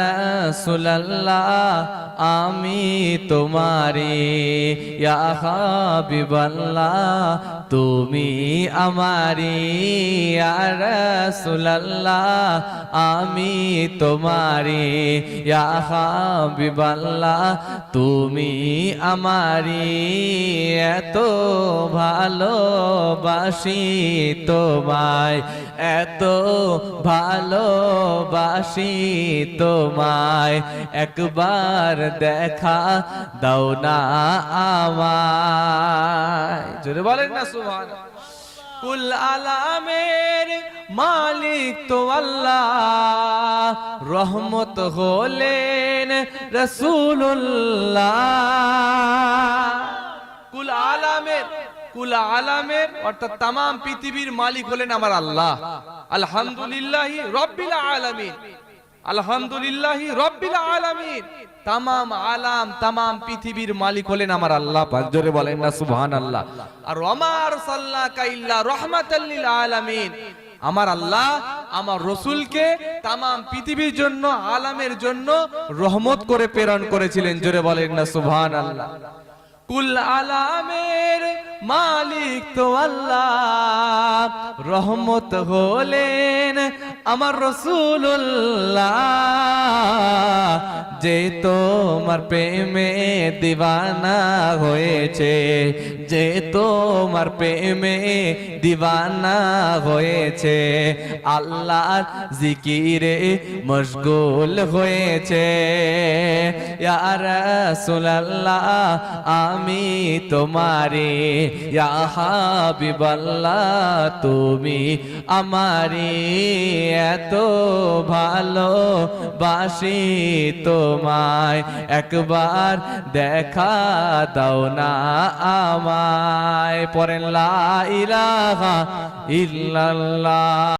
রাসূলুল্লাহ, আমি তোমারি হাবিবাল্লাহ, তুমি আমারি রাসূলুল্লাহ, আমি তোমারি হাবিবাল্লাহ, তুমি আমারি এত ভালোবাসি তোমায়, এত ভালোবাসি তোমায় একবার দেখা, দাও না আমায়। জোরে বলেন না সুবহান কুল আলামের মালিক তো আল্লাহ, রহমত হলেন রসুল্লাহ কুল আলামের কুল আলামের, অর্থাৎ তাম পৃথিবীর মালিক হলেন আমার আল্লাহ। আলহামদুলিল্লাহ রব্বিল আলামিন। আলহামদুলিল্লাহ রব্বিল আলামিন। তামাম আলাম, তামাম পৃথিবীর মালিক হলেন আমার আল্লাহ জোরে বলেন না, সুবহানাল্লাহ। আর ওমার সাল্লাকা ইল্লা রাহমাতাল লিল আলামিন। আমার আল্লাহ আমার রসুলকে তামাম পৃথিবীর জন্য, আলামের জন্য রহমত করে প্রেরণ করেছিলেন। জোরে বলেন না সুহান আল্লাহ কুল আলামের মালিক তো আল্লাহ। রহমত হলেন আমার রসুল্লাহ যে তোমার প্রেমে দিবানা হয়েছে, যে তোমার প্রেমে দিবানা হয়েছে, আল্লাহর জিকিরে মশগুল হয়েছে। ইয়া রাসূলুল্লাহ, আমি তোমারে, ইয়া হাবিবাল্লাহ, তুমি আমারে এত ভালো বাসি তোমায়। একবার দেখা দাও না আমায়। পরেন লা ইলাহা ইল্লাল্লাহ।